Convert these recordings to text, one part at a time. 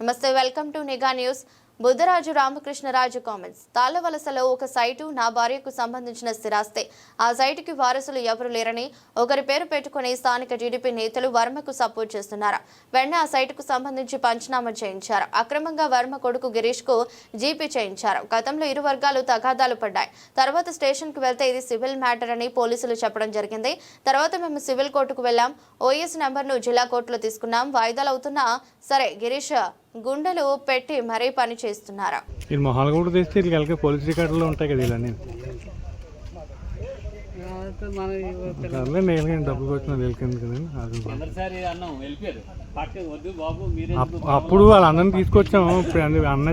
నమస్తే welcome to Nigha news. Buddharaju Ramakrishnaraju comments తాళ్ళవలసలో ఒక site నా భార్యకు సంబంధించిన స్థిరాస్తే. ఆ సైటుకి వారసులు ఎవరు లేరని ఒకరి పేరు పెట్టుకుని స్థానిక టీడీపీ నేతలు వర్మకు సపోర్ట్ చేస్తున్నారు? వెంటనే ఆ సైటుకు సంబంధించి పంచనామా చేయించారు? అక్రమంగా వర్మ కొడుకు గిరీష్కు జీపీ చేయించారు? గతంలో ఇరు వర్గాలు తగాదాలు పడ్డాయి. తర్వాత స్టేషన్కు వెళ్తే ఇది సివిల్ మ్యాటర్ అని పోలీసులు చెప్పడం జరిగింది. తర్వాత మేము సివిల్ కోర్టుకు వెళ్ళాం. ఓఎస్ నెంబర్ను జిల్లా కోర్టులో తీసుకున్నాం. వాయిదాలు అవుతున్నా సరే గిరీష్ గుండెలు పెట్టి మరీ పని చేస్తున్నారు? వీళ్ళు మొహాలు కూడా తెస్తే వీళ్ళకి పోలీస్ రికార్డులో ఉంటాయి కదా ఇలా నేను డబ్బులు వచ్చిన వెళ్ళింది అప్పుడు వాళ్ళ అన్నని తీసుకొచ్చాము. ఇప్పుడు అన్ని- అన్న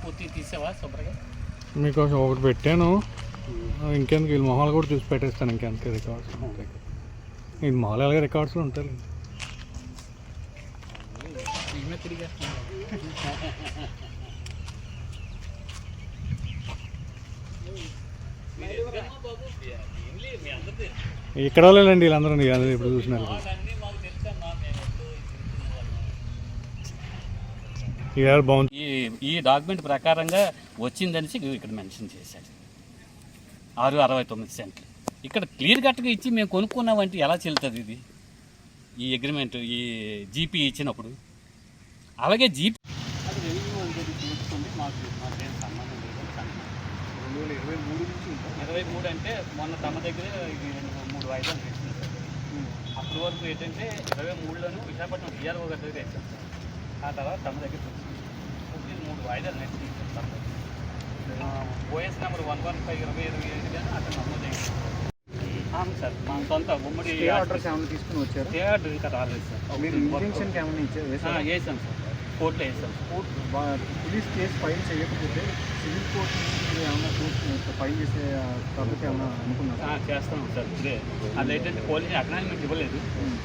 పూర్తి తీసావా శుభ్రంగా మీకోసం ఒకటి పెట్టాను. ఇంకెందుకు? వీళ్ళ మొహాలు కూడా చూసి పెట్టేస్తాను ఇంకెందుకు రికార్డ్స్ ఉంటాయి మొహాలు ఎలాగ రికార్డ్స్లో ఉంటాయి ఇక్కడ వాళ్ళండి వీళ్ళందరూ ఇప్పుడు చూసినారు. బాగుంది ఈ ఈ డాక్యుమెంట్ ప్రకారంగా వచ్చిందనేసి ఇక్కడ మెన్షన్ చేశాడు ఆరు అరవై తొమ్మిది సెంట్లు. ఇక్కడ క్లియర్ కట్గా ఇచ్చి మేము కొనుక్కున్నామంటే ఎలా చెల్లుతుంది ఇది? ఈ అగ్రిమెంట్ ఈ జీపీ ఇచ్చినప్పుడు. అలాగే జీపీ ఇరవై మూడు నుంచి ఇరవై మూడు అంటే మొన్న తమ దగ్గర మూడు వాయిదాలు వేసింది. సార్ అప్పటి వరకు ఏంటంటే ఇరవై మూడులోను విశాఖపట్నం డిఆర్ఓ గారి దగ్గర వేసాం. సార్ ఆ తర్వాత తమ దగ్గర మూడు వాయిదాలు నెట్టింది సార్ తమ దగ్గర OS number one one five ఇరవై ఇరవై ఐదు కానీ అతను నమోదైంది అవును సార్ మా సొంత ఉమ్మడి స్టే ఆర్డర్స్ ఏమైనా తీసుకుని వచ్చారు? స్టే ఆర్డర్ ఇంకా రాలేదు సార్. మీరు ఇంటెన్షన్కి ఏమైనా ఇచ్చారు? వేసాం సార్. కోర్టులో వేసాం కోర్ట్ పోలీస్ కేసు ఫైల్ చేయకపోతే సివిల్ కోర్ట్ ఏమైనా కోర్టు ఫైల్ చేసే పద్ధతి ఏమైనా అనుకున్నారా? చేస్తాం సార్ ఇప్పుడే. అది ఏంటంటే పోలీస్ అక్నాలజ్మెంట్ ఇవ్వలేదు.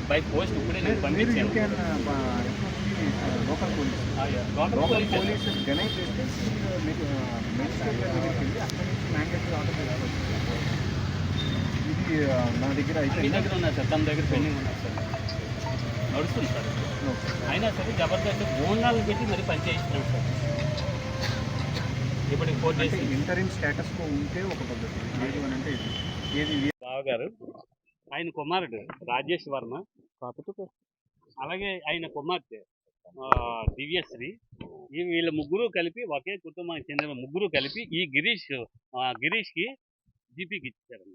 బై పోస్ట్ ఇప్పుడే నేను పంపించాను. Local police. Local police. చేస్తే మీకు మెజిస్ట్రేట్ దగ్గరికి వెళ్ళి అక్కడి నుంచి మ్యాండేటరీ ఆర్డర్ తీసుకోవచ్చు ఇది నా దగ్గర మీ అయితే దగ్గర ఉన్నారు సార్ తమ దగ్గర పెండింగ్ ఉన్నారు సార్. నడుస్తుంది సార్. అయినా సరే జబర్దస్త్ బోనాలు పెట్టి మరి పని చేయిస్తున్నాం సార్. ఇప్పటికి ఫోర్ అంటే డేస్ ఇంటరిమ్ స్టేటస్లో ఉంటే ఒక పద్ధతి. లేదు అని అంటే ఇది. ఏది బావగారు ఆయన కుమారుడు రాజేష్ వర్మ. కాకపోతే అలాగే ఆయన కుమార్తె దివ్యశ్రీ. ఈ వీళ్ళ ముగ్గురు కలిపి ఒకే కుటుంబానికి చెందిన ముగ్గురు కలిపి ఈ గిరీష్ గిరీష్కి జీపీకి ఇచ్చారు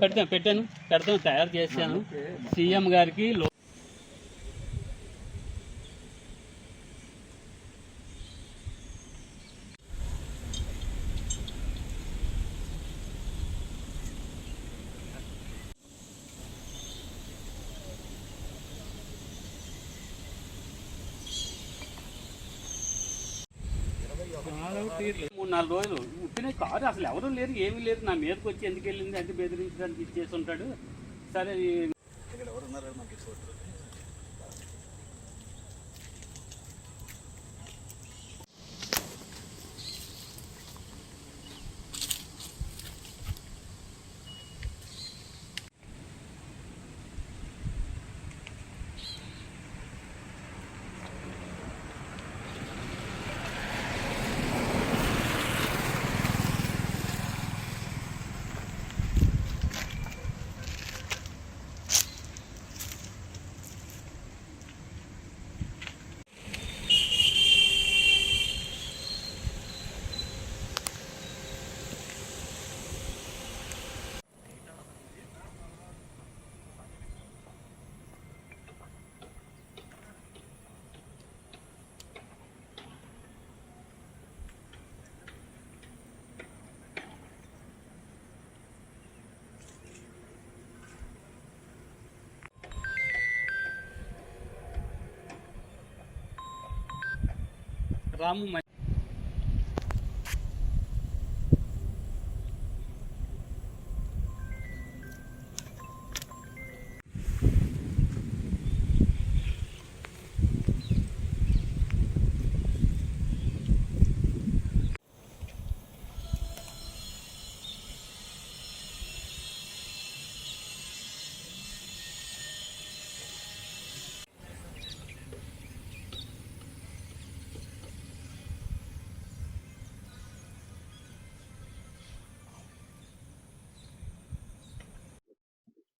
పెడతాను పెట్టాను పెడతాను తయారు చేశాను. సీఎం గారికి మూడు నాలుగు రోజులు. ఉప్పిన కారు అసలు ఎవరూ లేరు ఏమీ లేరు. నా మీదకి వచ్చి ఎందుకు వెళ్ళింది? అంటే బెదిరించడానికి ఇచ్చేసి ఉంటాడు. సరే ఈ- రాము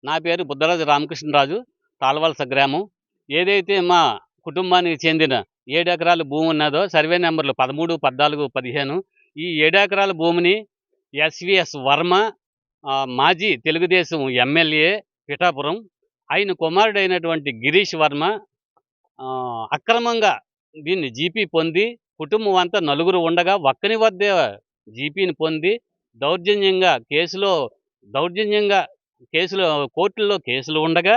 నా పేరు బుద్ధరాజు రామకృష్ణరాజు తాళవలస గ్రామం ఏదైతే మా కుటుంబానికి చెందిన ఏడు ఎకరాల భూమి ఉన్నదో సర్వే నెంబర్లు పదమూడు పద్నాలుగు పదిహేను ఈ ఏడు ఎకరాల భూమిని ఎస్విఎస్ వర్మ మాజీ తెలుగుదేశం ఎమ్మెల్యే పిఠాపురం ఆయన కుమారుడైనటువంటి గిరీష్ వర్మ అక్రమంగా దీన్ని జీపీ పొంది కుటుంబం అంతా నలుగురు ఉండగా ఒక్కని వద్దే జీపీని పొంది దౌర్జన్యంగా కేసులో దౌర్జన్యంగా కేసులు కోర్టుల్లో కేసులు ఉండగా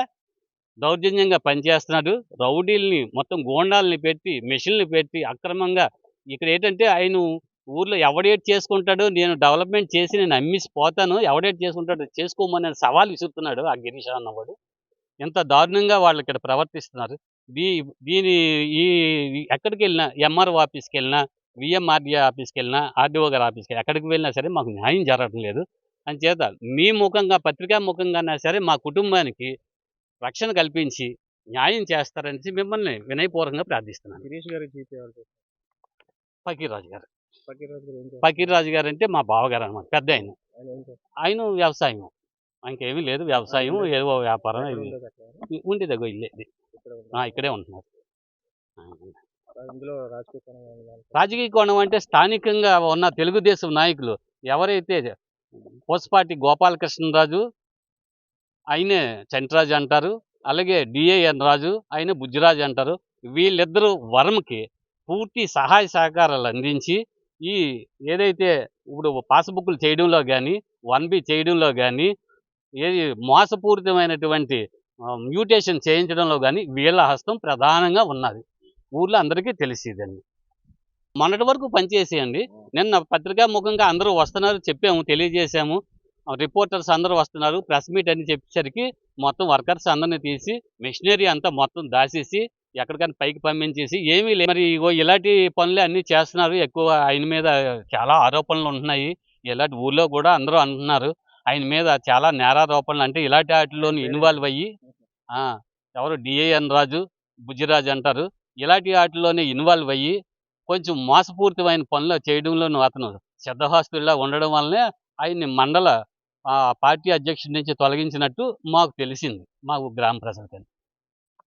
దౌర్జన్యంగా పనిచేస్తున్నాడు. రౌడీల్ని మొత్తం గోండాల్ని పెట్టి మెషిన్లు పెట్టి అక్రమంగా ఇక్కడ ఏంటంటే ఆయన ఊర్లో ఎవడేట్ చేసుకుంటాడో నేను డెవలప్మెంట్ చేసి నేను అమ్మిసి పోతాను. ఎవడేట్ చేసుకుంటాడో చేసుకోమని సవాల్ విసురుతున్నాడు ఆ గిరీష్ అన్నవాడు. ఎంత దారుణంగా వాళ్ళు ఇక్కడ ప్రవర్తిస్తున్నారు. దీ దీని ఈ ఎక్కడికి వెళ్ళినా ఎంఆర్ఓ ఆఫీస్కి వెళ్ళినా విఎంఆర్డీఏ ఆఫీస్కి వెళ్ళినా ఆర్డీఓ గారి ఆఫీస్కి ఎక్కడికి వెళ్ళినా సరే మాకు న్యాయం జరగడం లేదు. అంచేత మీ ముఖంగా పత్రికా ముఖంగానే సరే మా కుటుంబానికి రక్షణ కల్పించి న్యాయం చేస్తారని మిమ్మల్ని వినయపూర్వకంగా ప్రార్థిస్తున్నాను. గిరీష్ గారి ఫకీర్రాజు గారు. ఫకీర్రాజు గారు అంటే మా బావగారు అనమాట పెద్ద ఆయన. ఆయన వ్యవసాయం. ఇంకేమీ లేదు వ్యవసాయం ఏదో వ్యాపారం ఉండి దగ్గర ఇల్లే ఇది. ఇక్కడ ఉంటున్నారు. రాజకీయ కోణం అంటే స్థానికంగా ఉన్న తెలుగుదేశం నాయకులు ఎవరైతే కోసపాటి గోపాలకృష్ణరాజు ఆయనే చంటరాజు అంటారు. అలాగే డిఏఎన్ రాజు ఆయన బుజ్జిరాజు అంటారు. వీళ్ళిద్దరూ వరంకి పూర్తి సహాయ సహకారాలు అందించి ఈ ఏదైతే ఇప్పుడు పాస్బుక్లు చేయడంలో కానీ వన్ బి చేయడంలో కానీ ఏది మోసపూరితమైనటువంటి మ్యూటేషన్ చేయించడంలో కానీ వీళ్ళ హస్తం ప్రధానంగా ఉన్నది. ఊర్లో అందరికీ తెలిసిదండి. మొన్నటి వరకు పనిచేసేయండి. నిన్న పత్రికా ముఖంగా అందరూ వస్తున్నారు చెప్పాము తెలియజేశాము. రిపోర్టర్స్ అందరూ వస్తున్నారు ప్రెస్ మీట్ అని చెప్పేసరికి మొత్తం వర్కర్స్ అందరిని తీసి మెషినరీ అంతా మొత్తం దాచేసి ఎక్కడికైనా పైకి పంపించేసి ఏమీ లేదు మరి ఇగో ఇలాంటి పనులు అన్నీ చేస్తున్నారు. ఎక్కువ ఆయన మీద చాలా ఆరోపణలు ఉంటున్నాయి. ఇలాంటి ఊర్లో కూడా అందరూ అంటున్నారు. ఆయన మీద చాలా నేరారోపణలు అంటే ఇలాంటి వాటిలోని ఇన్వాల్వ్ అయ్యి ఎవరు డిఏఎన్ రాజు బుజ్జిరాజు అంటారు. ఇలాంటి వాటిలోనే ఇన్వాల్వ్ అయ్యి కొంచెం మోసపూరితమైన పనులు చేయడంలో అతను సిద్ధహాస్తుల్లా ఉండడం వల్లనే ఆయన్ని మండల పార్టీ అధ్యక్షుడి నుంచి తొలగించినట్టు మాకు తెలిసింది మా గ్రామ ప్రజలకని.